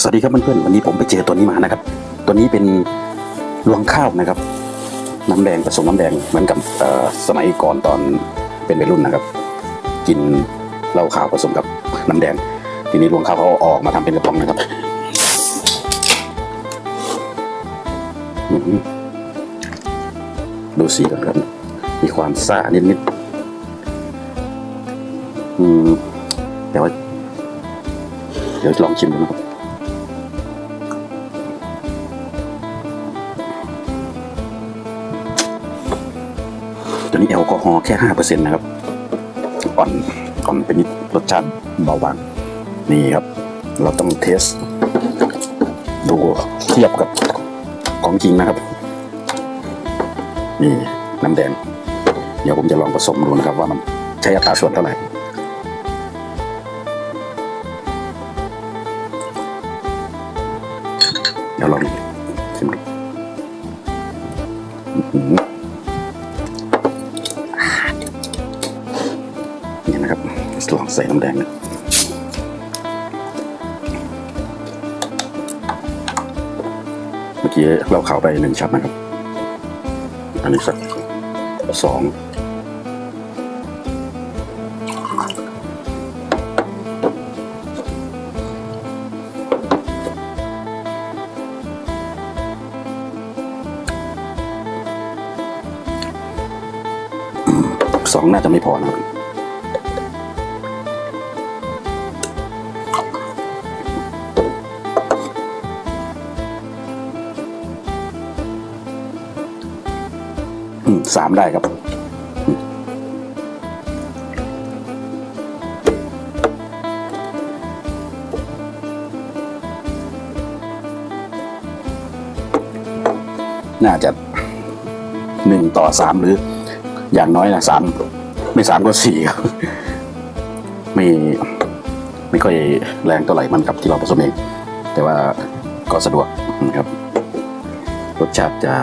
สวัสดีครับเพื่อนๆวันนี้ผมไปเจอตัวนี้มานะครับ ตัวนี้เป็นรวงข้าวนะครับ น้ำแดงผสมน้ำแดงเหมือนกับสมัยก่อนตอนเป็นวัยรุ่นนะครับ กินเหล้าขาวผสมกับน้ำแดง ทีนี้รวงข้าวเขาเอาออกมาทำเป็นกระป๋องนะครับดูสีก่อนครับ มีความซ่านิดๆแต่ว่าเดี๋ยวลองชิมดูนะครับ ตัวนี้แอลกอฮอล์แค่ห้าเปอร์เซ็นต์นะครับอ่อนอ่อนเป็นนิดรสชาติเบาบางนี่ครับ เราต้องเทส ดูเทียบกับของจริงนะครับ นี่น้ำแดง เดี๋ยวผมจะลองผสมดูนะครับ ว่ามันใช้อัตราส่วนเท่าไหร่เดี๋ยวลองชิมดู ลองใส่น้ำแดงนะเมื่อกี้เราข่าวไปหนึ่งช็อตนะครับ อันนี้สักสองสองน่าจะไม่พอนะครับ สามได้ครับน่าจะหนึ่งต่อสามหรือ อย่างน้อยนะสามไม่สามก็สี่ครับไม่ไม่ค่อยแรงเท่าไหร่มันกับที่เราผสมเอง แต่ว่าก็สะดวกนะครับ รสชาติจะ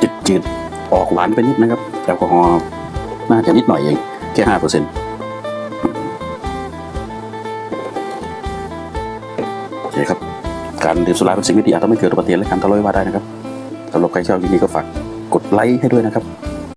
จืดจืดๆ ออกหวานไปนิดนะครับแอลกอฮอล์น่าจะนิดหน่อยเอง แค่ห้าเปอร์เซ็นต์โอเคครับ การดื่มสุราเป็นสิ่งไม่ดีอาจทำให้เกิดอุบัติเหตุและการทะเลาะวิวาทได้นะครับสำหรับใครชอบคลิปนี้ก็ฝากกดไลค์ให้ด้วยนะครับ